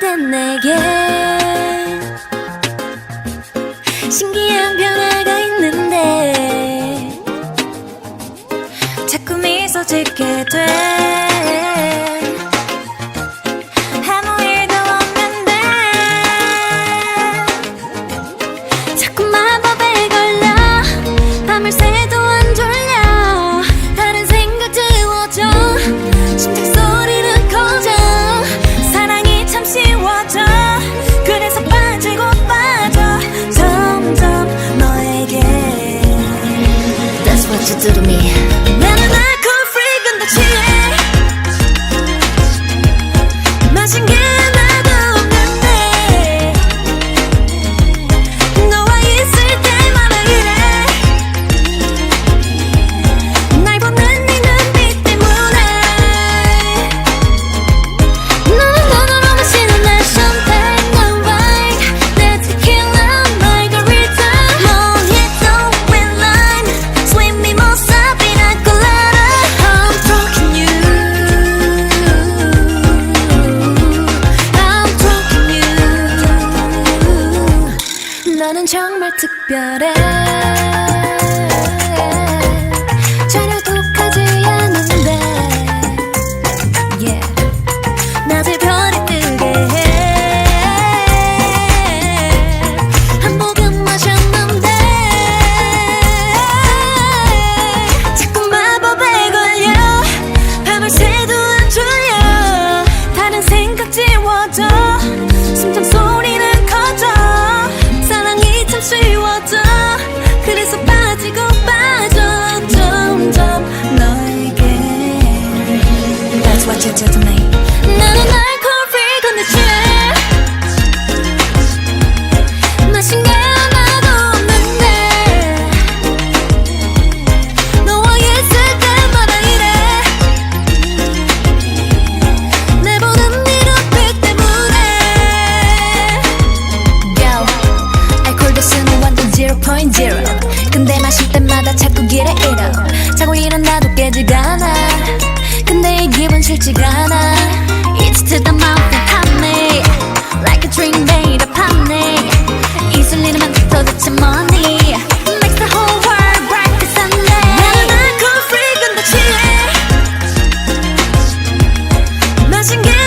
땐 내게 신기한 변화가 있는데 자꾸 미소 짓게 돼. to me. 정말 특별해. you do 나는 날 coffee 건네 취해 는데, 너와 있을 때마다 이래 내 보는 미로빛 때문에 Girl 알콜 완전 0.0 근데 마실 때마다 미친 게